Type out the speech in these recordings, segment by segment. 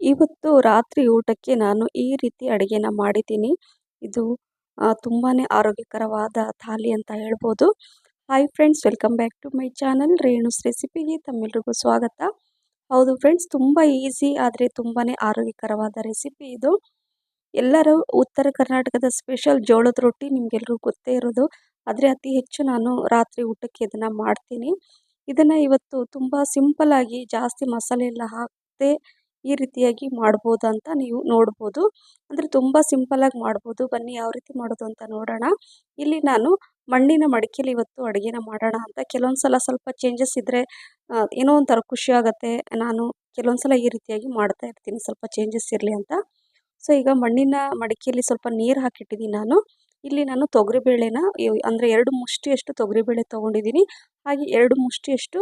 ಇವತ್ತು ರಾತ್ರಿ ಊಟಕ್ಕೆ ನಾನು ಈ ರೀತಿ ಅಡುಗೆನ ಮಾಡಿದ್ದೀನಿ. ಇದು ತುಂಬಾ ಆರೋಗ್ಯಕರವಾದ ಥಾಲಿ ಅಂತ ಹೇಳ್ಬೋದು. Hi friends welcome back to my channel Renu's ರೆಸಿಪಿಗೆ ತಮ್ಮೆಲ್ರಿಗೂ ಸ್ವಾಗತ. ಹೌದು ಫ್ರೆಂಡ್ಸ್ ತುಂಬ ಈಸಿ ಆದರೆ ತುಂಬಾ ಆರೋಗ್ಯಕರವಾದ ರೆಸಿಪಿ ಇದು. ಎಲ್ಲರೂ ಉತ್ತರ ಕರ್ನಾಟಕದ ಸ್ಪೆಷಲ್ ಜೋಳದ ರೊಟ್ಟಿ ನಿಮಗೆಲ್ರಿಗೂ ಗೊತ್ತೇ ಇರೋದು. ಆದರೆ ಅತಿ ಹೆಚ್ಚು ನಾನು ರಾತ್ರಿ ಊಟಕ್ಕೆ ಇದನ್ನು ಮಾಡ್ತೀನಿ. ಇದನ್ನು ಇವತ್ತು ತುಂಬ ಸಿಂಪಲ್ಲಾಗಿ ಜಾಸ್ತಿ ಮಸಾಲೆ ಎಲ್ಲ ಹಾಕದೆ ಈ ರೀತಿಯಾಗಿ ಮಾಡ್ಬೋದು ಅಂತ ನೀವು ನೋಡ್ಬೋದು. ಅಂದರೆ ತುಂಬ ಸಿಂಪಲ್ಲಾಗಿ ಮಾಡ್ಬೋದು. ಬನ್ನಿ ಯಾವ ರೀತಿ ಮಾಡೋದು ಅಂತ ನೋಡೋಣ. ಇಲ್ಲಿ ನಾನು ಮಣ್ಣಿನ ಮಡಿಕೆಯಲ್ಲಿ ಇವತ್ತು ಅಡುಗೆನ ಮಾಡೋಣ ಅಂತ. ಕೆಲವೊಂದು ಸಲ ಸ್ವಲ್ಪ ಚೇಂಜಸ್ ಇದ್ದರೆ ಏನೋ ಒಂಥರ ಖುಷಿ ಆಗುತ್ತೆ. ನಾನು ಕೆಲವೊಂದು ಸಲ ಈ ರೀತಿಯಾಗಿ ಮಾಡ್ತಾ ಇರ್ತೀನಿ. ಸ್ವಲ್ಪ ಚೇಂಜಸ್ ಇರಲಿ ಅಂತ. ಸೊ, ಈಗ ಮಣ್ಣಿನ ಮಡಿಕೆಯಲ್ಲಿ ಸ್ವಲ್ಪ ನೀರು ಹಾಕಿಟ್ಟಿದ್ದೀನಿ ನಾನು. ಇಲ್ಲಿ ನಾನು ತೊಗರಿಬೇಳೆನ ಅಂದರೆ ಎರಡು ಮುಷ್ಟಿಯಷ್ಟು ತೊಗರಿಬೇಳೆ ತೊಗೊಂಡಿದ್ದೀನಿ. ಹಾಗೆ ಎರಡು ಮುಷ್ಟಿಯಷ್ಟು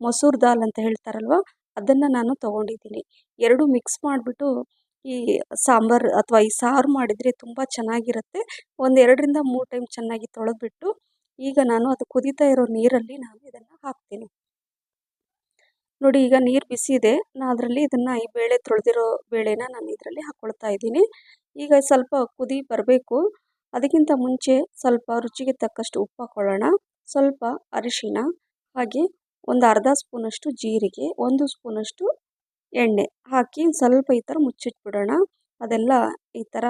ಮೊಸೂರು ದಾಲ್ ಅಂತ ಹೇಳ್ತಾರಲ್ವ ಅದನ್ನು ನಾನು ತೊಗೊಂಡಿದ್ದೀನಿ. ಎರಡು ಮಿಕ್ಸ್ ಮಾಡಿಬಿಟ್ಟು ಈ ಸಾಂಬಾರು ಅಥವಾ ಈ ಸಾರು ಮಾಡಿದರೆ ತುಂಬ ಚೆನ್ನಾಗಿರುತ್ತೆ. ಒಂದು ಎರಡರಿಂದ ಮೂರು ಟೈಮ್ ಚೆನ್ನಾಗಿ ತೊಳೆದ್ಬಿಟ್ಟು ಈಗ ನಾನು ಅದು ಕುದೀತಾ ಇರೋ ನೀರಲ್ಲಿ ನಾನು ಇದನ್ನು ಹಾಕ್ತೀನಿ. ನೋಡಿ, ಈಗ ನೀರು ಬಿಸಿ ಇದೆ ನಾನು ಅದರಲ್ಲಿ ಇದನ್ನು ಈ ಬೇಳೆ ತೊಳೆದಿರೋ ಬೇಳೆನ ನಾನು ಇದರಲ್ಲಿ ಹಾಕ್ಕೊಳ್ತಾ ಇದ್ದೀನಿ. ಈಗ ಸ್ವಲ್ಪ ಕುದಿ ಬರಬೇಕು. ಅದಕ್ಕಿಂತ ಮುಂಚೆ ಸ್ವಲ್ಪ ರುಚಿಗೆ ತಕ್ಕಷ್ಟು ಉಪ್ಪು ಹಾಕ್ಕೊಳ್ಳೋಣ ಸ್ವಲ್ಪ ಅರಿಶಿಣ ಹಾಗೆ ಒಂದು ಅರ್ಧ ಸ್ಪೂನಷ್ಟು ಜೀರಿಗೆ, ಒಂದು ಸ್ಪೂನಷ್ಟು ಎಣ್ಣೆ ಹಾಕಿ ಸ್ವಲ್ಪ ಈ ಥರ ಮುಚ್ಚಿಟ್ಬಿಡೋಣ. ಅದೆಲ್ಲ ಈ ಥರ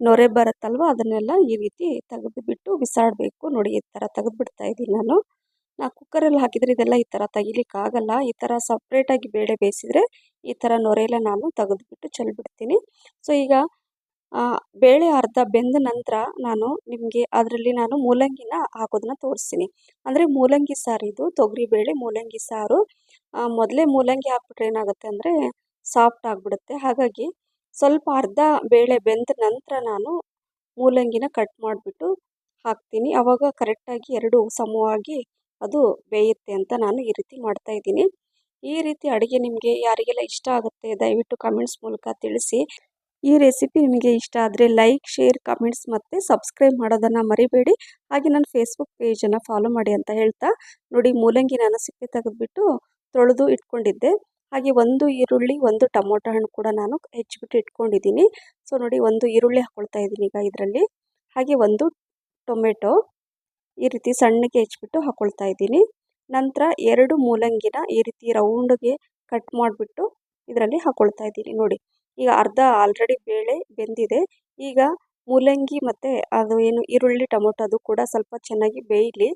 ನೊರೆ ಬರುತ್ತಲ್ವ, ಅದನ್ನೆಲ್ಲ ಈ ರೀತಿ ತೆಗೆದುಬಿಟ್ಟು ಬಿಸಾಡಬೇಕು. ನೋಡಿ ಈ ಥರ ತೆಗೆದುಬಿಡ್ತಾ ಇದ್ದೀನಿ ನಾನು. ನಾ ಕುಕ್ಕರಲ್ಲಿ ಹಾಕಿದರೆ ಇದೆಲ್ಲ ಈ ಥರ ತೆಗಿಲಿಕ್ಕಾಗಲ್ಲ ಈ ಥರ ಸಪ್ರೇಟಾಗಿ ಬೇಳೆ ಬೇಯಿಸಿದರೆ ಈ ಥರ ನೊರೆಯೆಲ್ಲ ನಾನು ತೆಗೆದುಬಿಟ್ಟು ಚೆಲ್ಬಿಡ್ತೀನಿ. ಸೊ ಈಗ ಬೇಳೆ ಅರ್ಧ ಬೆಂದ ನಂತರ ನಾನು ನಿಮಗೆ ಅದರಲ್ಲಿ ನಾನು ಮೂಲಂಗಿನ ಹಾಕೋದನ್ನ ತೋರಿಸ್ತೀನಿ. ಅಂದರೆ ಮೂಲಂಗಿ ಸಾರು ಇದು ತೊಗರಿಬೇಳೆ ಮೂಲಂಗಿ ಸಾರು. ಮೊದಲೇ ಮೂಲಂಗಿ ಹಾಕ್ಬಿಟ್ರೆ ಏನಾಗುತ್ತೆ ಅಂದರೆ ಸಾಫ್ಟ್ ಆಗಿಬಿಡುತ್ತೆ. ಹಾಗಾಗಿ ಸ್ವಲ್ಪ ಅರ್ಧ ಬೇಳೆ ಬೆಂದ ನಂತರ ನಾನು ಮೂಲಂಗಿನ ಕಟ್ ಮಾಡಿಬಿಟ್ಟು ಹಾಕ್ತೀನಿ. ಅವಾಗ ಕರೆಕ್ಟಾಗಿ ಎರಡು ಸಮವಾಗಿ ಅದು ಬೇಯುತ್ತೆ ಅಂತ ನಾನು ಈ ರೀತಿ ಮಾಡ್ತಾ ಇದ್ದೀನಿ. ಈ ರೀತಿ ಅಡುಗೆ ನಿಮಗೆ ಯಾರಿಗೆಲ್ಲ ಇಷ್ಟ ಆಗುತ್ತೆ ದಯವಿಟ್ಟು ಕಮೆಂಟ್ಸ್ ಮೂಲಕ ತಿಳಿಸಿ. ಈ ರೆಸಿಪಿ ನಿಮಗೆ ಇಷ್ಟ ಆದರೆ ಲೈಕ್ ಶೇರ್ ಕಮೆಂಟ್ಸ್ ಮತ್ತು ಸಬ್ಸ್ಕ್ರೈಬ್ ಮಾಡೋದನ್ನು ಮರಿಬೇಡಿ. ಹಾಗೆ ನನ್ನ ಫೇಸ್ಬುಕ್ ಪೇಜನ್ನು ಫಾಲೋ ಮಾಡಿ ಅಂತ ಹೇಳ್ತಾ ನೋಡಿ ಮೂಲಂಗಿ ನಾನು ಸಿಪ್ಪೆ ತೆಗೆದುಬಿಟ್ಟು ತೊಳೆದು ಇಟ್ಕೊಂಡಿದ್ದೆ. ಹಾಗೆ ಒಂದು ಈರುಳ್ಳಿ, ಒಂದು ಟೊಮೊಟೊ ಹಣ್ಣು ಕೂಡ ನಾನು ಹೆಚ್ಚಿಬಿಟ್ಟು ಇಟ್ಕೊಂಡಿದ್ದೀನಿ. ಸೊ ನೋಡಿ ಒಂದು ಈರುಳ್ಳಿ ಹಾಕ್ಕೊಳ್ತಾ ಇದ್ದೀನಿ ಈಗ ಇದರಲ್ಲಿ. ಹಾಗೆ ಒಂದು ಟೊಮೆಟೊ ಈ ರೀತಿ ಸಣ್ಣಗೆ ಹೆಚ್ಚಿಬಿಟ್ಟು ಹಾಕ್ಕೊಳ್ತಾ ಇದ್ದೀನಿ. ನಂತರ ಎರಡು ಮೂಲಂಗಿನ ಈ ರೀತಿ ರೌಂಡ್ಗೆ ಕಟ್ ಮಾಡಿಬಿಟ್ಟು ಇದರಲ್ಲಿ ಹಾಕ್ಕೊಳ್ತಾ ಇದ್ದೀನಿ ನೋಡಿ. ಈಗ ಅರ್ಧ ಆಲ್ರೆಡಿ ಬೇಳೆ ಬೆಂದಿದೆ. ಈಗ ಮೂಲಂಗಿ ಮತ್ತು ಅದು ಏನು ಈರುಳ್ಳಿ, ಟೊಮೊಟೊ ಅದು ಕೂಡ ಸ್ವಲ್ಪ ಚೆನ್ನಾಗಿ ಬೇಯಲಿ.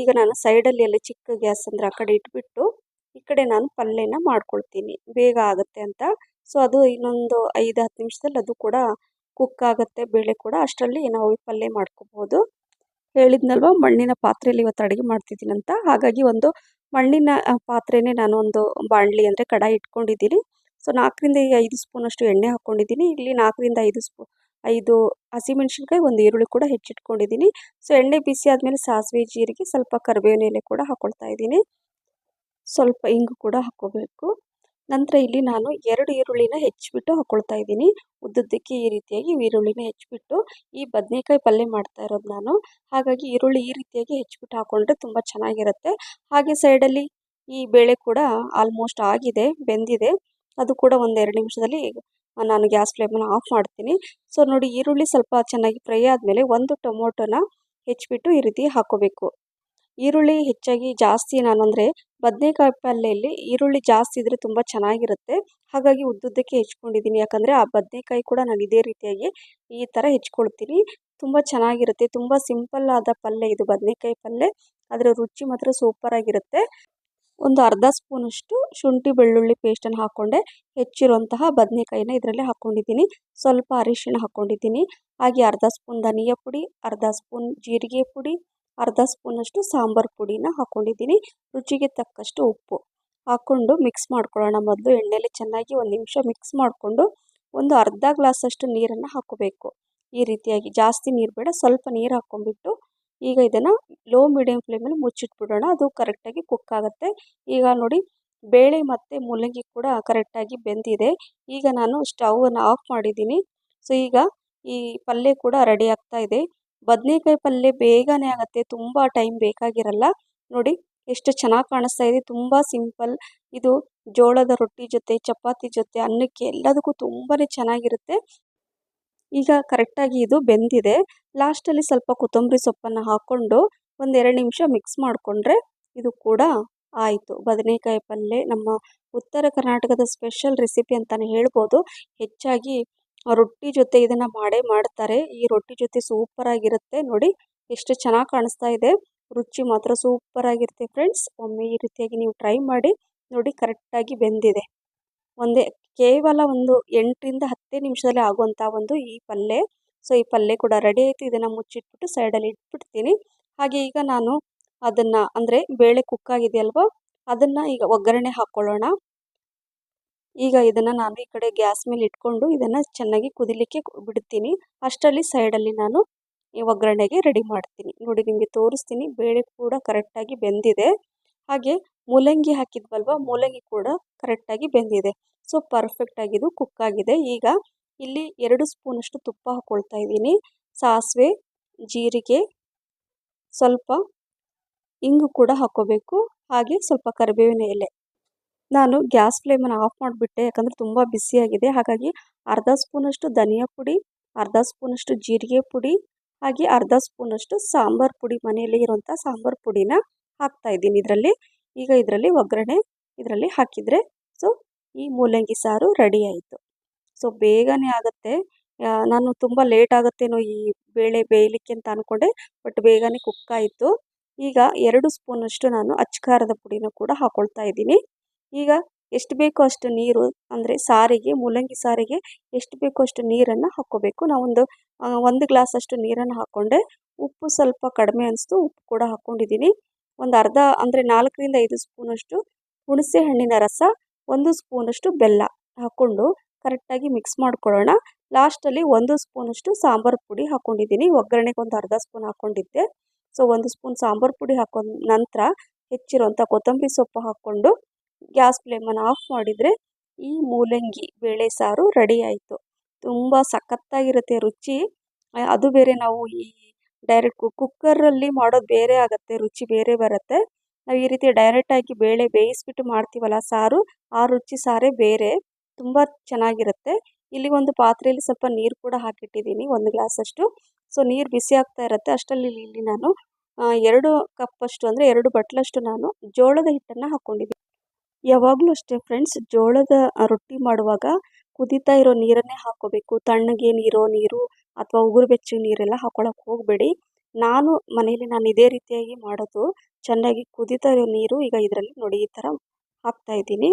ಈಗ ನಾನು ಸೈಡಲ್ಲಿ ಅಲ್ಲಿ ಚಿಕ್ಕ ಗ್ಯಾಸ್ ಅಂದರೆ ಆ ಕಡೆ ಇಟ್ಬಿಟ್ಟು ಈ ಕಡೆ ನಾನು ಪಲ್ಯನ ಮಾಡ್ಕೊಳ್ತೀನಿ. ಬೇಗ ಆಗುತ್ತೆ ಅಂತ. ಸೊ ಅದು ಇನ್ನೊಂದು ಐದು, ಹತ್ತು ನಿಮಿಷದಲ್ಲಿ ಅದು ಕೂಡ ಕುಕ್ ಆಗುತ್ತೆ. ಬೇಳೆ ಕೂಡ ಅಷ್ಟರಲ್ಲಿ ನಾವು ಪಲ್ಯ ಮಾಡ್ಕೋಬೋದು. ಹೇಳಿದ್ನಲ್ವ ಮಣ್ಣಿನ ಪಾತ್ರೆಯಲ್ಲಿ ಇವತ್ತು ಅಡುಗೆ ಮಾಡ್ತಿದ್ದೀನಂತ ಹಾಗಾಗಿ ಒಂದು ಮಣ್ಣಿನ ಪಾತ್ರೆನೇ ನಾನು ಒಂದು ಬಾಣಲಿ ಅಂದರೆ ಕಡಾಯಿ ಇಟ್ಕೊಂಡಿದ್ದೀನಿ. ಸೊ, ನಾಲ್ಕರಿಂದ ಐದು ಸ್ಪೂನಷ್ಟು ಎಣ್ಣೆ ಹಾಕ್ಕೊಂಡಿದ್ದೀನಿ ಇಲ್ಲಿ ನಾಲ್ಕರಿಂದ ಐದು ಸ್ಪೂ, ಐದು ಹಸಿಮೆಣ್ಸಿನ್ಕಾಯಿ ಒಂದು ಈರುಳ್ಳಿ ಕೂಡ ಹೆಚ್ಚಿಟ್ಕೊಂಡಿದ್ದೀನಿ. ಸೊ, ಎಣ್ಣೆ ಬಿಸಿ ಆದಮೇಲೆ ಸಾಸಿವೆ, ಜೀರಿಗೆ, ಸ್ವಲ್ಪ ಕರಿಬೇವಿನ ಎಲೆ ಕೂಡ ಹಾಕ್ಕೊಳ್ತಾ ಇದ್ದೀನಿ. ಸ್ವಲ್ಪ ಇಂಗು ಕೂಡ ಹಾಕ್ಕೋಬೇಕು ನಂತರ ಇಲ್ಲಿ ನಾನು ಎರಡು ಈರುಳ್ಳಿನ ಹೆಚ್ಚಿಬಿಟ್ಟು ಹಾಕ್ಕೊಳ್ತಾ ಇದ್ದೀನಿ. ಉದ್ದುದ್ದಕ್ಕೆ ಈ ರೀತಿಯಾಗಿ ಈರುಳ್ಳಿನ ಹೆಚ್ಚಿಬಿಟ್ಟು, ಈ ಬದನೆಕಾಯಿ ಪಲ್ಯ ಮಾಡ್ತಾ ಇರೋದು ನಾನು. ಹಾಗಾಗಿ ಈರುಳ್ಳಿ ಈ ರೀತಿಯಾಗಿ ಹೆಚ್ಚಿಬಿಟ್ಟು ಹಾಕ್ಕೊಂಡ್ರೆ ತುಂಬ ಚೆನ್ನಾಗಿರುತ್ತೆ. ಹಾಗೆ ಸೈಡಲ್ಲಿ ಈ ಬೇಳೆ ಕೂಡ ಆಲ್ಮೋಸ್ಟ್ ಆಗಿದೆ, ಬೆಂದಿದೆ. ಅದು ಕೂಡ ಒಂದು ಎರಡು ನಿಮಿಷದಲ್ಲಿ ನಾನು ಗ್ಯಾಸ್ ಫ್ಲೇಮನ್ನು ಆಫ್ ಮಾಡ್ತೀನಿ. ಸೊ, ನೋಡಿ ಈರುಳ್ಳಿ ಸ್ವಲ್ಪ ಚೆನ್ನಾಗಿ ಫ್ರೈ ಆದಮೇಲೆ ಒಂದು ಟೊಮೊಟೊನ ಹೆಚ್ಚಿಬಿಟ್ಟು ಈ ರೀತಿ ಹಾಕೋಬೇಕು. ಈರುಳ್ಳಿ ಹೆಚ್ಚಾಗಿ ಜಾಸ್ತಿ ನಾನು ಅಂದರೆ ಬದನೆಕಾಯಿ ಪಲ್ಯಲ್ಲಿ ಈರುಳ್ಳಿ ಜಾಸ್ತಿ ಇದ್ದರೆ ತುಂಬ ಚೆನ್ನಾಗಿರುತ್ತೆ. ಹಾಗಾಗಿ ಉದ್ದುದ್ದಕ್ಕೆ ಹೆಚ್ಕೊಂಡಿದ್ದೀನಿ. ಯಾಕಂದರೆ ಆ ಬದನೆಕಾಯಿ ಕೂಡ ನಾನು ಇದೇ ರೀತಿಯಾಗಿ ಈ ಥರ ಹೆಚ್ಕೊಳ್ತೀನಿ. ತುಂಬ ಚೆನ್ನಾಗಿರುತ್ತೆ. ತುಂಬ ಸಿಂಪಲ್ ಆದ ಪಲ್ಯ ಇದು ಬದನೆಕಾಯಿ ಪಲ್ಯ ಅದರ ರುಚಿ ಮಾತ್ರ ಸೂಪರಾಗಿರುತ್ತೆ ಒಂದು ಅರ್ಧ ಸ್ಪೂನಷ್ಟು ಶುಂಠಿ ಬೆಳ್ಳುಳ್ಳಿ ಪೇಸ್ಟನ್ನು ಹಾಕ್ಕೊಂಡೆ. ಹೆಚ್ಚಿರುವಂತಹ ಬದನೆಕಾಯಿನ ಇದರಲ್ಲಿ ಹಾಕ್ಕೊಂಡಿದ್ದೀನಿ. ಸ್ವಲ್ಪ ಅರಿಶಿಣ ಹಾಕ್ಕೊಂಡಿದ್ದೀನಿ. ಹಾಗೆ ಅರ್ಧ ಸ್ಪೂನ್ ಧನಿಯಾ ಪುಡಿ, ಅರ್ಧ ಸ್ಪೂನ್ ಜೀರಿಗೆ ಪುಡಿ, ಅರ್ಧ ಸ್ಪೂನಷ್ಟು ಸಾಂಬಾರು ಪುಡಿನ ಹಾಕ್ಕೊಂಡಿದ್ದೀನಿ. ರುಚಿಗೆ ತಕ್ಕಷ್ಟು ಉಪ್ಪು ಹಾಕ್ಕೊಂಡು ಮಿಕ್ಸ್ ಮಾಡ್ಕೊಳ್ಳೋಣ. ಮೊದಲು ಎಣ್ಣೆಲಿ ಚೆನ್ನಾಗಿ ಒಂದು ನಿಮಿಷ ಮಿಕ್ಸ್ ಮಾಡಿಕೊಂಡು ಒಂದು ಅರ್ಧ ಗ್ಲಾಸಷ್ಟು ನೀರನ್ನು ಹಾಕೋಬೇಕು. ಈ ರೀತಿಯಾಗಿ ಜಾಸ್ತಿ ನೀರು ಬೇಡ, ಸ್ವಲ್ಪ ನೀರು ಹಾಕ್ಕೊಂಬಿಟ್ಟು ಈಗ ಇದನ್ನು ಲೋ ಮೀಡಿಯಮ್ ಫ್ಲೇಮಲ್ಲಿ ಮುಚ್ಚಿಟ್ಬಿಡೋಣ. ಅದು ಕರೆಕ್ಟಾಗಿ ಕುಕ್ ಆಗುತ್ತೆ. ಈಗ ನೋಡಿ, ಬೇಳೆ ಮತ್ತು ಮೂಲಂಗಿ ಕೂಡ ಕರೆಕ್ಟಾಗಿ ಬೆಂದಿದೆ. ಈಗ ನಾನು ಸ್ಟವನ್ನು ಆಫ್ ಮಾಡಿದ್ದೀನಿ. ಸೊ ಈಗ ಈ ಪಲ್ಯ ಕೂಡ ರೆಡಿ ಆಗ್ತಾ ಇದೆ. ಬದನೆಕಾಯಿ ಪಲ್ಯ ಬೇಗನೆ ಆಗುತ್ತೆ. ತುಂಬ ಟೈಮ್ ಬೇಕಾಗಿರಲ್ಲ. ನೋಡಿ, ಎಷ್ಟು ಚೆನ್ನಾಗಿ ಕಾಣಿಸ್ತಾ ಇದೆ. ತುಂಬ ಸಿಂಪಲ್ ಇದು ಜೋಳದ ರೊಟ್ಟಿ ಜೊತೆ, ಚಪಾತಿ ಜೊತೆ, ಅನ್ನಕ್ಕೆ ಎಲ್ಲದಕ್ಕೂ ತುಂಬಾ ಚೆನ್ನಾಗಿರುತ್ತೆ. ಈಗ ಕರೆಕ್ಟಾಗಿ ಇದು ಬೆಂದಿದೆ. ಲಾಸ್ಟಲ್ಲಿ ಸ್ವಲ್ಪ ಕೊತ್ತಂಬರಿ ಸೊಪ್ಪನ್ನು ಹಾಕ್ಕೊಂಡು ಒಂದೆರಡು ನಿಮಿಷ ಮಿಕ್ಸ್ ಮಾಡಿಕೊಂಡ್ರೆ ಇದು ಕೂಡ ಆಯಿತು. ಬದನೆಕಾಯಿ ಪಲ್ಯ ನಮ್ಮ ಉತ್ತರ ಕರ್ನಾಟಕದ ಸ್ಪೆಷಲ್ ರೆಸಿಪಿ ಅಂತಲೇ ಹೇಳ್ಬೋದು. ಹೆಚ್ಚಾಗಿ ರೊಟ್ಟಿ ಜೊತೆ ಇದನ್ನು ಮಾಡೇ ಮಾಡ್ತಾರೆ. ಈ ರೊಟ್ಟಿ ಜೊತೆ ಸೂಪರಾಗಿರುತ್ತೆ ನೋಡಿ, ಎಷ್ಟು ಚೆನ್ನಾಗಿ ಕಾಣಿಸ್ತಾ ಇದೆ. ರುಚಿ ಮಾತ್ರ ಸೂಪರಾಗಿರುತ್ತೆ ಫ್ರೆಂಡ್ಸ್ ಒಮ್ಮೆ ಈ ರೀತಿಯಾಗಿ ನೀವು ಟ್ರೈ ಮಾಡಿ ನೋಡಿ ಕರೆಕ್ಟಾಗಿ ಬೆಂದಿದೆ. ಒಂದೇ ಕೇವಲ ಒಂದು ಎಂಟರಿಂದ ಹತ್ತೇ ನಿಮಿಷದಲ್ಲಿ ಆಗುವಂಥ ಒಂದು ಈ ಪಲ್ಯ ಸೊ ಈ ಪಲ್ಯ ಕೂಡ ರೆಡಿ ಆಯಿತು. ಇದನ್ನು ಮುಚ್ಚಿಟ್ಬಿಟ್ಟು ಸೈಡಲ್ಲಿ ಇಟ್ಬಿಡ್ತೀನಿ. ಹಾಗೆ ಈಗ ನಾನು ಅದನ್ನು, ಅಂದರೆ ಬೇಳೆ ಕುಕ್ ಆಗಿದೆಯಲ್ವ? ಅದನ್ನು ಈಗ ಒಗ್ಗರಣೆ ಹಾಕ್ಕೊಳ್ಳೋಣ ಈಗ ಇದನ್ನು ನಾನು ಈ ಕಡೆ ಗ್ಯಾಸ್ ಮೇಲೆ ಇಟ್ಕೊಂಡು ಇದನ್ನು ಚೆನ್ನಾಗಿ ಕುದಿಲಿಕ್ಕೆ ಬಿಡ್ತೀನಿ. ಅಷ್ಟರಲ್ಲಿ ಸೈಡಲ್ಲಿ ನಾನು ಈ ಒಗ್ಗರಣೆಗೆ ರೆಡಿ ಮಾಡ್ತೀನಿ. ನೋಡಿ, ನಿಮಗೆ ತೋರಿಸ್ತೀನಿ. ಬೇಳೆ ಕೂಡ ಕರೆಕ್ಟಾಗಿ ಬೆಂದಿದೆ. ಹಾಗೆ ಮೂಲಂಗಿ ಹಾಕಿದ್ವಲ್ವ? ಮೂಲಂಗಿ ಕೂಡ ಕರೆಕ್ಟಾಗಿ ಬೆಂದಿದೆ. ಸೊ ಪರ್ಫೆಕ್ಟಾಗಿದು ಕುಕ್ ಆಗಿದೆ. ಈಗ ಇಲ್ಲಿ ಎರಡು ಸ್ಪೂನಷ್ಟು ತುಪ್ಪ ಹಾಕ್ಕೊಳ್ತಾ ಇದ್ದೀನಿ. ಸಾಸಿವೆ, ಜೀರಿಗೆ, ಸ್ವಲ್ಪ ಇಂಗು ಕೂಡ ಹಾಕ್ಕೋಬೇಕು ಹಾಗೆ ಸ್ವಲ್ಪ ಕರಿಬೇವಿನ ಎಲೆ. ನಾನು ಗ್ಯಾಸ್ ಫ್ಲೇಮನ್ನು ಆಫ್ ಮಾಡಿಬಿಟ್ಟೆ, ಯಾಕಂದರೆ ತುಂಬ ಬಿಸಿಯಾಗಿದೆ ಹಾಗಾಗಿ ಅರ್ಧ ಸ್ಪೂನಷ್ಟು ಧನಿಯಾ ಪುಡಿ, ಅರ್ಧ ಸ್ಪೂನಷ್ಟು ಜೀರಿಗೆ ಪುಡಿ, ಹಾಗೆ ಅರ್ಧ ಸ್ಪೂನಷ್ಟು ಸಾಂಬಾರು ಪುಡಿ. ಮನೆಯಲ್ಲಿ ಇರುವಂಥ ಸಾಂಬಾರು ಪುಡಿನ ಹಾಕ್ತಾ ಇದ್ದೀನಿ ಇದರಲ್ಲಿ. ಈಗ ಇದರಲ್ಲಿ ಒಗ್ಗರಣೆ ಇದರಲ್ಲಿ ಹಾಕಿದರೆ ಸೊ ಈ ಮೂಲಂಗಿ ಸಾರು ರೆಡಿ ಆಯಿತು. ಸೊ ಬೇಗನೆ ಆಗುತ್ತೆ. ನಾನು ತುಂಬ ಲೇಟ್ ಆಗುತ್ತೇನೋ ಈ ಬೇಳೆ ಬೇಯಲಿಕ್ಕೆ ಅಂತ ಅಂದ್ಕೊಂಡೆ ಬಟ್ ಬೇಗನೆ ಕುಕ್ ಆಯಿತು. ಈಗ ಎರಡು ಸ್ಪೂನಷ್ಟು ನಾನು ಅಚ್ಕಾರದ ಪುಡಿನ ಕೂಡ ಹಾಕ್ಕೊಳ್ತಾ ಇದ್ದೀನಿ. ಈಗ ಎಷ್ಟು ಬೇಕೋ ಅಷ್ಟು ನೀರು, ಅಂದರೆ ಸಾರಿಗೆ, ಮೂಲಂಗಿ ಸಾರಿಗೆ ಎಷ್ಟು ಬೇಕೋ ಅಷ್ಟು ನೀರನ್ನು ಹಾಕ್ಕೋಬೇಕು. ನಾವೊಂದು ಒಂದು ಗ್ಲಾಸ್ ಅಷ್ಟು ನೀರನ್ನು ಹಾಕ್ಕೊಂಡೆ, ಉಪ್ಪು ಸ್ವಲ್ಪ ಕಡಿಮೆ ಅನಿಸ್ತು, ಉಪ್ಪು ಕೂಡ ಹಾಕ್ಕೊಂಡಿದ್ದೀನಿ ಒಂದು ಅರ್ಧ ಅಂದರೆ ನಾಲ್ಕರಿಂದ ಐದು ಸ್ಪೂನಷ್ಟು ಹುಣಸೆ ಹಣ್ಣಿನ ರಸ, ಒಂದು ಸ್ಪೂನಷ್ಟು ಬೆಲ್ಲ ಹಾಕ್ಕೊಂಡು ಕರೆಕ್ಟಾಗಿ ಮಿಕ್ಸ್ ಮಾಡ್ಕೊಳ್ಳೋಣ. ಲಾಸ್ಟಲ್ಲಿ ಒಂದು ಸ್ಪೂನಷ್ಟು ಸಾಂಬಾರು ಪುಡಿ ಹಾಕ್ಕೊಂಡಿದ್ದೀನಿ ಒಗ್ಗರಣೆಗೆ ಒಂದು ಅರ್ಧ ಸ್ಪೂನ್ ಹಾಕ್ಕೊಂಡಿದ್ದೆ ಸೊ ಒಂದು ಸ್ಪೂನ್ ಸಾಂಬಾರು ಪುಡಿ ಹಾಕೊಂಡ ನಂತರ ಹೆಚ್ಚಿರುವಂಥ ಕೊತ್ತಂಬರಿ ಸೊಪ್ಪು ಹಾಕ್ಕೊಂಡು ಗ್ಯಾಸ್ ಫ್ಲೇಮನ್ನು ಆಫ್ ಮಾಡಿದರೆ ಈ ಮೂಲಂಗಿ ಬೇಳೆ ಸಾರು ರೆಡಿ ಆಯಿತು. ತುಂಬ ಸಖತ್ತಾಗಿರುತ್ತೆ ರುಚಿ. ಅದು ಬೇರೆ ನಾವು ಈ ಡೈರೆಕ್ಟ್ ಕುಕ್ಕರಲ್ಲಿ ಮಾಡೋದು ಬೇರೆ ಆಗುತ್ತೆ, ರುಚಿ ಬೇರೆ ಬರುತ್ತೆ. ನಾವು ಈ ರೀತಿ ಡೈರೆಕ್ಟಾಗಿ ಬೇಳೆ ಬೇಯಿಸ್ಬಿಟ್ಟು ಮಾಡ್ತೀವಲ್ಲ ಸಾರು, ಆ ರುಚಿ ಸಾರೇ ಬೇರೆ, ತುಂಬ ಚೆನ್ನಾಗಿರುತ್ತೆ. ಇಲ್ಲಿ ಒಂದು ಪಾತ್ರೆಯಲ್ಲಿ ಸ್ವಲ್ಪ ನೀರು ಕೂಡ ಹಾಕಿಟ್ಟಿದ್ದೀನಿ, ಒಂದು ಗ್ಲಾಸಷ್ಟು. ಸೊ, ನೀರು ಬಿಸಿ ಆಗ್ತಾ ಇರುತ್ತೆ. ಅಷ್ಟರಲ್ಲಿ ಇಲ್ಲಿ ನಾನು ಎರಡು ಕಪ್ಪಷ್ಟು ಅಂದರೆ ಎರಡು ಬಟ್ಲಷ್ಟು ನಾನು ಜೋಳದ ಹಿಟ್ಟನ್ನು ಹಾಕ್ಕೊಂಡಿದ್ದೀನಿ ಯಾವಾಗಲೂ ಅಷ್ಟೇ ಫ್ರೆಂಡ್ಸ್ ಜೋಳದ ರೊಟ್ಟಿ ಮಾಡುವಾಗ ಕುದೀತಾ ಇರೋ ನೀರನ್ನೇ ಹಾಕ್ಕೋಬೇಕು ತಣ್ಣಗೆ ನೀರೋ, ನೀರು ಅಥವಾ ಉಗುರು ಬೆಚ್ಚಗೆ ನೀರೆಲ್ಲ ಹಾಕ್ಕೊಳಕ್ಕೆ ಹೋಗಬೇಡಿ. ನಾನು ಮನೇಲಿ ನಾನು ಇದೇ ರೀತಿಯಾಗಿ ಮಾಡೋದು ಚೆನ್ನಾಗಿ ಕುದೀತಾ ನೀರು ಈಗ ಇದರಲ್ಲಿ ನೋಡಿ ಈ ಥರ ಹಾಕ್ತಾ ಇದ್ದೀನಿ.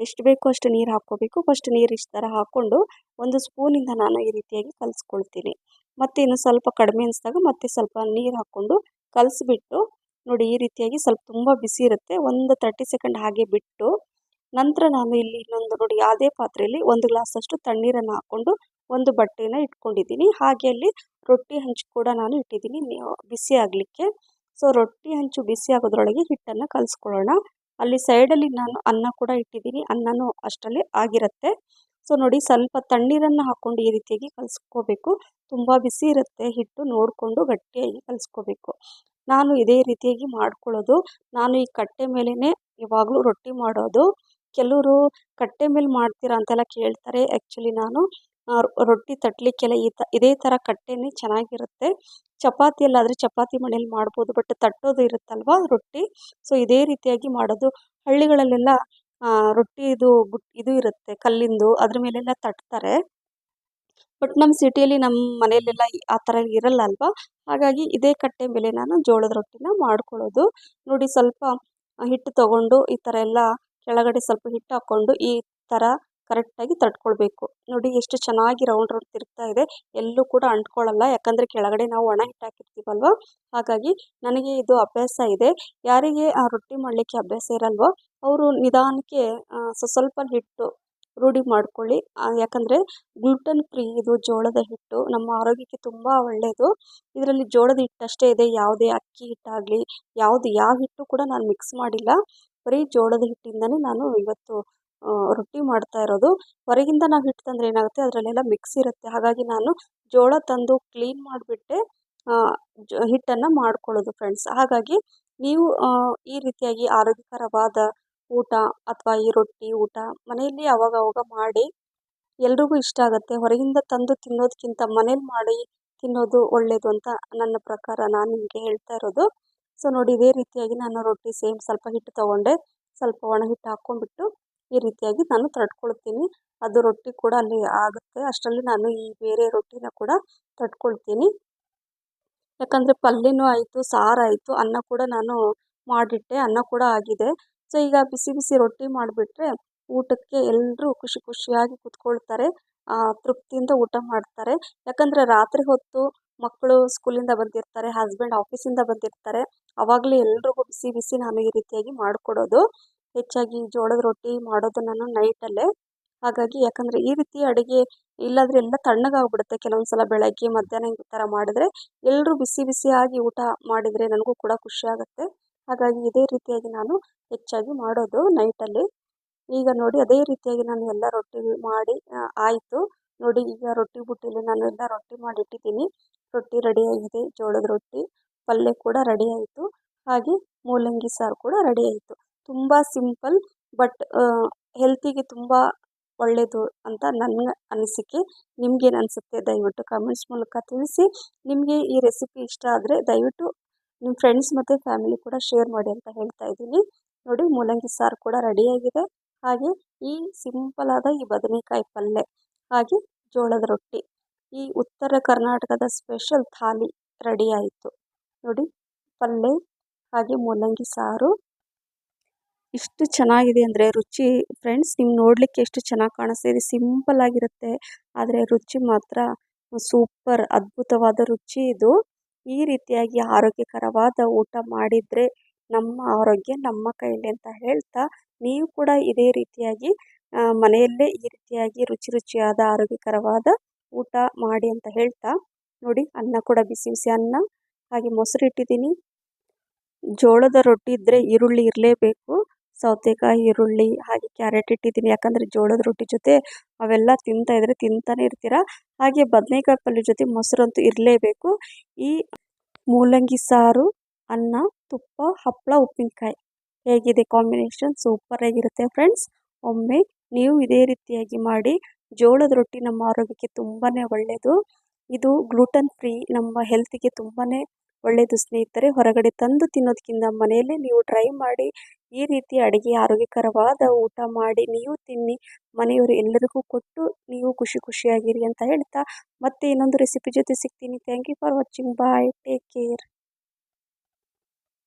ಎಷ್ಟು ಬೇಕೋ ಅಷ್ಟು ನೀರು ಹಾಕ್ಕೋಬೇಕು. ಫಸ್ಟ್ ನೀರು ಇಷ್ಟು ಥರ ಹಾಕ್ಕೊಂಡು ಒಂದು ಸ್ಪೂನಿಂದ ನಾನು ಈ ರೀತಿಯಾಗಿ ಕಲಿಸ್ಕೊಳ್ತೀನಿ. ಮತ್ತು ಇನ್ನು ಸ್ವಲ್ಪ ಕಡಿಮೆ ಅನಿಸಿದಾಗ ಮತ್ತೆ ಸ್ವಲ್ಪ ನೀರು ಹಾಕ್ಕೊಂಡು ಕಲಸಿಬಿಟ್ಟು ನೋಡಿ ಈ ರೀತಿಯಾಗಿ ಸ್ವಲ್ಪ ತುಂಬ ಬಿಸಿ ಇರುತ್ತೆ. ಒಂದು ತರ್ಟಿ ಸೆಕೆಂಡ್ ಹಾಗೆ ಬಿಟ್ಟು ನಂತರ ನಾನು ಇಲ್ಲಿ ಇನ್ನೊಂದು ನೋಡಿ ಯಾವುದೇ ಪಾತ್ರೆಯಲ್ಲಿ ಒಂದು ಗ್ಲಾಸಷ್ಟು ತಣ್ಣೀರನ್ನು ಹಾಕ್ಕೊಂಡು ಒಂದು ಬಟ್ಟೆನ ಇಟ್ಕೊಂಡಿದ್ದೀನಿ. ಹಾಗೆ ಅಲ್ಲಿ ರೊಟ್ಟಿ ಹಂಚು ಕೂಡ ನಾನು ಇಟ್ಟಿದ್ದೀನಿ. ಬಿಸಿ ಆಗಲಿಕ್ಕೆ. ಸೊ ರೊಟ್ಟಿ ಹಂಚು ಬಿಸಿ ಆಗೋದ್ರೊಳಗೆ ಹಿಟ್ಟನ್ನು ಕಲಿಸ್ಕೊಳ್ಳೋಣ. ಅಲ್ಲಿ ಸೈಡಲ್ಲಿ ನಾನು ಅನ್ನ ಕೂಡ ಇಟ್ಟಿದ್ದೀನಿ. ಅನ್ನನೂ ಅಷ್ಟರಲ್ಲಿ ಆಗಿರುತ್ತೆ. ಸೊ ನೋಡಿ ಸ್ವಲ್ಪ ತಣ್ಣೀರನ್ನು ಹಾಕ್ಕೊಂಡು ಈ ರೀತಿಯಾಗಿ ಕಲಿಸ್ಕೋಬೇಕು. ತುಂಬ ಬಿಸಿ ಇರುತ್ತೆ. ಹಿಟ್ಟು ನೋಡಿಕೊಂಡು ಗಟ್ಟಿಯಾಗಿ ಕಲಿಸ್ಕೋಬೇಕು. ನಾನು ಇದೇ ರೀತಿಯಾಗಿ ಮಾಡ್ಕೊಳ್ಳೋದು. ನಾನು ಈ ಕಟ್ಟೆ ಮೇಲೇ ಯಾವಾಗಲೂ ರೊಟ್ಟಿ ಮಾಡೋದು. ಕೆಲವರು ಕಟ್ಟೆ ಮೇಲೆ ಮಾಡ್ತೀರಾ ಅಂತೆಲ್ಲ ಕೇಳ್ತಾರೆ. ಆ್ಯಕ್ಚುಲಿ ನಾನು ರೊಟ್ಟಿ ತಟ್ಟಲಿಕ್ಕೆಲ್ಲ ಈ ತ, ಇದೇ ಥರ ಕಟ್ಟೆನೇ ಚೆನ್ನಾಗಿರುತ್ತೆ. ಚಪಾತಿಯಲ್ಲಾದರೆ ಚಪಾತಿ ಮಣೇಲಿ ಮಾಡ್ಬೋದು, ಬಟ್ ತಟ್ಟೋದು ಇರುತ್ತಲ್ವ ರೊಟ್ಟಿ? ಸೊ ಇದೇ ರೀತಿಯಾಗಿ ಮಾಡೋದು. ಹಳ್ಳಿಗಳಲ್ಲೆಲ್ಲ ರೊಟ್ಟಿದು ಬುಟ್, ಇದು ಇರುತ್ತೆ ಕಲ್ಲಿಂದು, ಅದ್ರ ಮೇಲೆಲ್ಲ ತಟ್ತಾರೆ. ಬಟ್ ನಮ್ಮ ಸಿಟಿಯಲ್ಲಿ ನಮ್ಮ ಮನೆಯಲ್ಲೆಲ್ಲ ಆ ಥರ ಇರಲ್ಲ ಅಲ್ವಾ? ಹಾಗಾಗಿ ಇದೇ ಕಟ್ಟೆ ಮೇಲೆ ನಾನು ಜೋಳದ ರೊಟ್ಟಿನ ಮಾಡ್ಕೊಳ್ಳೋದು. ನೋಡಿ ಸ್ವಲ್ಪ ಹಿಟ್ಟು ತಗೊಂಡು ಈ ಥರ ಎಲ್ಲ ಕೆಳಗಡೆ ಸ್ವಲ್ಪ ಹಿಟ್ಟು ಹಾಕ್ಕೊಂಡು ಈ ಥರ ಕರೆಕ್ಟಾಗಿ ತಟ್ಕೊಳ್ಬೇಕು ನೋಡಿ ಎಷ್ಟು ಚೆನ್ನಾಗಿ ರೌಂಡ್ ರೌಂಡ್ ತಿರುಗ್ತಾ ಇದೆ. ಎಲ್ಲೂ ಕೂಡ ಅಂಟ್ಕೊಳ್ಳಲ್ಲ. ಯಾಕಂದರೆ ಕೆಳಗಡೆ ನಾವು ಒಣ ಹಿಟ್ಟು ಹಾಕಿರ್ತೀವಲ್ವ? ಹಾಗಾಗಿ ನನಗೆ ಇದು ಅಭ್ಯಾಸ ಇದೆ. ಯಾರಿಗೆ ಆ ರೊಟ್ಟಿ ಮಾಡಲಿಕ್ಕೆ ಅಭ್ಯಾಸ ಇರಲ್ವೋ, ಅವರು ನಿಧಾನಕ್ಕೆ ಸ್ವಲ್ಪ ಹಿಟ್ಟು ರೂಢಿ ಮಾಡ್ಕೊಳ್ಳಿ. ಯಾಕಂದರೆ ಗ್ಲುಟನ್ ಫ್ರೀ ಇದು ಜೋಳದ ಹಿಟ್ಟು ನಮ್ಮ ಆರೋಗ್ಯಕ್ಕೆ ತುಂಬ ಒಳ್ಳೆಯದು ಇದರಲ್ಲಿ ಜೋಳದ ಹಿಟ್ಟು ಅಷ್ಟೇ ಇದೆ. ಯಾವುದೇ ಅಕ್ಕಿ ಹಿಟ್ಟಾಗಲಿ, ಯಾವುದು ಯಾವ ಹಿಟ್ಟು ಕೂಡ ನಾನು ಮಿಕ್ಸ್ ಮಾಡಿಲ್ಲ. ಬರೀ ಜೋಳದ ಹಿಟ್ಟಿಂದನೇ ನಾನು ಇವತ್ತು ರೊಟ್ಟಿ ಮಾಡ್ತಾ ಇರೋದು. ಹೊರಗಿಂದ ನಾವು ಹಿಟ್ಟು ತಂದರೆ ಏನಾಗುತ್ತೆ? ಅದರಲ್ಲೆಲ್ಲ ಮಿಕ್ಸ್ ಇರುತ್ತೆ. ಹಾಗಾಗಿ ನಾನು ಜೋಳ ತಂದು ಕ್ಲೀನ್ ಮಾಡಿಬಿಟ್ಟೆ ಹಿಟ್ಟನ್ನು ಮಾಡ್ಕೊಳ್ಳೋದು ಫ್ರೆಂಡ್ಸ್ ಹಾಗಾಗಿ ನೀವು ಈ ರೀತಿಯಾಗಿ ಆರೋಗ್ಯಕರವಾದ ಊಟ ಅಥವಾ ಈ ರೊಟ್ಟಿ ಊಟ ಮನೆಯಲ್ಲಿ ಅವಾಗ ಮಾಡಿ ಎಲ್ರಿಗೂ ಇಷ್ಟ ಆಗುತ್ತೆ. ಹೊರಗಿಂದ ತಂದು ತಿನ್ನೋದಕ್ಕಿಂತ ಮನೇಲಿ ಮಾಡಿ ತಿನ್ನೋದು ಒಳ್ಳೆಯದು ಅಂತ ನನ್ನ ಪ್ರಕಾರ ನಾನು ನಿಮಗೆ ಹೇಳ್ತಾ ಇರೋದು. ಸೊ ನೋಡಿ, ಇದೇ ರೀತಿಯಾಗಿ ನಾನು ರೊಟ್ಟಿ ಸೇಮ್ ಸ್ವಲ್ಪ ಹಿಟ್ಟು ತೊಗೊಂಡೆ. ಸ್ವಲ್ಪ ಒಣ ಹಿಟ್ಟು ಹಾಕ್ಕೊಂಡ್ಬಿಟ್ಟು ಈ ರೀತಿಯಾಗಿ ನಾನು ತಟ್ಕೊಳ್ತೀನಿ. ಅದು ರೊಟ್ಟಿ ಕೂಡ ಅಲ್ಲಿ ಆಗುತ್ತೆ. ಅಷ್ಟರಲ್ಲಿ ನಾನು ಈ ಬೇರೆ ರೊಟ್ಟಿನ ಕೂಡ ತಟ್ಕೊಳ್ತೀನಿ. ಯಾಕಂದರೆ ಪಲ್ಯನೂ ಆಯಿತು ಸಾರಾಯಿತು ಅನ್ನ ಕೂಡ ನಾನು ಮಾಡಿಟ್ಟೆ, ಅನ್ನ ಕೂಡ ಆಗಿದೆ. ಸೊ, ಈಗ ಬಿಸಿ ಬಿಸಿ ರೊಟ್ಟಿ ಮಾಡಿಬಿಟ್ರೆ ಊಟಕ್ಕೆ ಎಲ್ಲರೂ ಖುಷಿ ಖುಷಿಯಾಗಿ ಕೂತ್ಕೊಳ್ತಾರೆ. ತೃಪ್ತಿಯಿಂದ ಊಟ ಮಾಡ್ತಾರೆ. ಯಾಕಂದರೆ ರಾತ್ರಿ ಹೊತ್ತು ಮಕ್ಕಳು ಸ್ಕೂಲಿಂದ ಬಂದಿರ್ತಾರೆ, ಹಸ್ಬೆಂಡ್ ಆಫೀಸಿಂದ ಬಂದಿರ್ತಾರೆ. ಆವಾಗಲೇ ಎಲ್ರಿಗೂ ಬಿಸಿ ಬಿಸಿ ನಾನು ಈ ರೀತಿಯಾಗಿ ಮಾಡಿಕೊಡೋದು. ಹೆಚ್ಚಾಗಿ ಜೋಳದ ರೊಟ್ಟಿ ಮಾಡೋದು ನಾನು ನೈಟಲ್ಲೇ. ಹಾಗಾಗಿ ಯಾಕಂದರೆ ಈ ರೀತಿ ಅಡುಗೆ ಇಲ್ಲಾಂದರೆ ಎಲ್ಲ ತಣ್ಣಗಾಗ್ಬಿಡುತ್ತೆ. ಕೆಲವೊಂದು ಸಲ ಬೆಳಗ್ಗೆ, ಮಧ್ಯಾಹ್ನ ಈ ಥರ ಮಾಡಿದ್ರೆ ಎಲ್ಲರೂ ಬಿಸಿ ಬಿಸಿಯಾಗಿ ಊಟ ಮಾಡಿದರೆ ನನಗೂ ಕೂಡ ಖುಷಿ ಆಗುತ್ತೆ. ಹಾಗಾಗಿ ಇದೇ ರೀತಿಯಾಗಿ ನಾನು ಹೆಚ್ಚಾಗಿ ಮಾಡೋದು ನೈಟಲ್ಲಿ. ಈಗ ನೋಡಿ ಅದೇ ರೀತಿಯಾಗಿ ನಾನು ಎಲ್ಲ ರೊಟ್ಟಿ ಮಾಡಿ ಆಯಿತು. ನೋಡಿ ಈಗ ರೊಟ್ಟಿ ಬುಟ್ಟಿಲಿ ನಾನು ಎಲ್ಲ ರೊಟ್ಟಿ ಮಾಡಿಟ್ಟಿದ್ದೀನಿ ರೊಟ್ಟಿ ರೆಡಿಯಾಗಿದೆ ಜೋಳದ ರೊಟ್ಟಿ. ಪಲ್ಯ ಕೂಡ ರೆಡಿ ಆಯಿತು. ಹಾಗೆ ಮೂಲಂಗಿ ಸಾರು ಕೂಡ ರೆಡಿ ಆಯಿತು. ತುಂಬ ಸಿಂಪಲ್ ಬಟ್ ಹೆಲ್ತಿಗೆ ತುಂಬ ಒಳ್ಳೆಯದು ಅಂತ ನನ್ನ ಅನಿಸಿಕೆ. ನಿಮ್ಗೇನು ಅನಿಸುತ್ತೆ ದಯವಿಟ್ಟು ಕಮೆಂಟ್ಸ್ ಮೂಲಕ ತಿಳಿಸಿ. ನಿಮಗೆ ಈ ರೆಸಿಪಿ ಇಷ್ಟ ಆದರೆ ದಯವಿಟ್ಟು ನಿಮ್ಮ ಫ್ರೆಂಡ್ಸ್ ಮತ್ತು ಫ್ಯಾಮಿಲಿ ಕೂಡ ಶೇರ್ ಮಾಡಿ ಅಂತ ಹೇಳ್ತಾ ಇದ್ದೀನಿ. ನೋಡಿ, ಮೂಲಂಗಿ ಸಾರು ಕೂಡ ರೆಡಿಯಾಗಿದೆ ಹಾಗೆ ಈ ಸಿಂಪಲಾದ ಈ ಬದನೆಕಾಯಿ ಪಲ್ಯ ಹಾಗೆ ಜೋಳದ ರೊಟ್ಟಿ, ಈ ಉತ್ತರ ಕರ್ನಾಟಕದ ಸ್ಪೆಷಲ್ ಥಾಲಿ ರೆಡಿ ಆಯಿತು. ನೋಡಿ ಪಲ್ಯ ಹಾಗೆ ಮೂಲಂಗಿ ಸಾರು. ಇಷ್ಟು ಚೆನ್ನಾಗಿದೆ ಅಂದರೆ ರುಚಿ ಫ್ರೆಂಡ್ಸ್ ನೀವು ನೋಡಲಿಕ್ಕೆ ಎಷ್ಟು ಚೆನ್ನಾಗಿ ಕಾಣಿಸ್ತಾ ಇದೆ. ಸಿಂಪಲ್ ಆಗಿರುತ್ತೆ. ಆದರೆ ರುಚಿ ಮಾತ್ರ ಸೂಪರ್ ಅದ್ಭುತವಾದ ರುಚಿ ಇದು. ಈ ರೀತಿಯಾಗಿ ಆರೋಗ್ಯಕರವಾದ ಊಟ ಮಾಡಿದರೆ ನಮ್ಮ ಆರೋಗ್ಯ ನಮ್ಮ ಕೈಯಲ್ಲಿ ಅಂತ ಹೇಳ್ತಾ ನೀವು ಕೂಡ ಇದೇ ರೀತಿಯಾಗಿ ಮನೆಯಲ್ಲೇ ಈ ರೀತಿಯಾಗಿ ರುಚಿ ರುಚಿಯಾದ ಆರೋಗ್ಯಕರವಾದ ಊಟ ಮಾಡಿ ಅಂತ ಹೇಳ್ತಾ ನೋಡಿ ಅನ್ನ ಕೂಡ ಬಿಸಿ ಬಿಸಿ ಅನ್ನ ಹಾಗೆ ಮೊಸರು ಇಟ್ಟಿದ್ದೀನಿ. ಜೋಳದ ರೊಟ್ಟಿ ಇದ್ದರೆ ಈರುಳ್ಳಿ ಇರಲೇಬೇಕು. ಸೌತೆಕಾಯಿ, ಈರುಳ್ಳಿ ಹಾಗೆ ಕ್ಯಾರೆಟ್ ಇಟ್ಟಿದ್ದೀನಿ. ಯಾಕಂದರೆ ಜೋಳದ ರೊಟ್ಟಿ ಜೊತೆ ಅವೆಲ್ಲ ತಿಂತಾ ಇದ್ದರೆ ತಿಂತಾನೆ ಇರ್ತೀರ? ಹಾಗೆ ಬದನೇಕಾಯಿ ಪಲ್ಯ ಜೊತೆ ಮೊಸರಂತೂ ಇರಲೇಬೇಕು. ಈ ಮೂಲಂಗಿ ಸಾರು, ಅನ್ನ, ತುಪ್ಪ ಹಪ್ಪಳ ಉಪ್ಪಿನಕಾಯಿ ಹೇಗಿದೆ ಕಾಂಬಿನೇಷನ್? ಸೂಪರ್ ಆಗಿರುತ್ತೆ ಫ್ರೆಂಡ್ಸ್. ಒಮ್ಮೆ ನೀವು ಇದೇ ರೀತಿಯಾಗಿ ಮಾಡಿ ಜೋಳದ ರೊಟ್ಟಿ ನಮ್ಮ ಆರೋಗ್ಯಕ್ಕೆ ತುಂಬಾ ಒಳ್ಳೆಯದು ಇದು ಗ್ಲೂಟನ್ ಫ್ರೀ, ನಮ್ಮ ಹೆಲ್ತಿಗೆ ತುಂಬಾ ಒಳ್ಳೆಯದು ಸ್ನೇಹಿತರೆ. ಹೊರಗಡೆ ತಂದು ತಿನ್ನೋದಕ್ಕಿಂತ ಮನೆಯಲ್ಲೇ ನೀವು ಟ್ರೈ ಮಾಡಿ ಈ ರೀತಿ ಅಡುಗೆ ಆರೋಗ್ಯಕರವಾದ ಊಟ ಮಾಡಿ ನೀವು ತಿನ್ನಿ, ಮನೆಯವರು ಎಲ್ಲರಿಗೂ ಕೊಟ್ಟು ನೀವು ಖುಷಿ ಖುಷಿಯಾಗಿರಿ ಅಂತ ಹೇಳ್ತಾ ಮತ್ತೆ ಇನ್ನೊಂದು ರೆಸಿಪಿ ಜೊತೆ ಸಿಗ್ತೀನಿ. Thank you for watching bye take care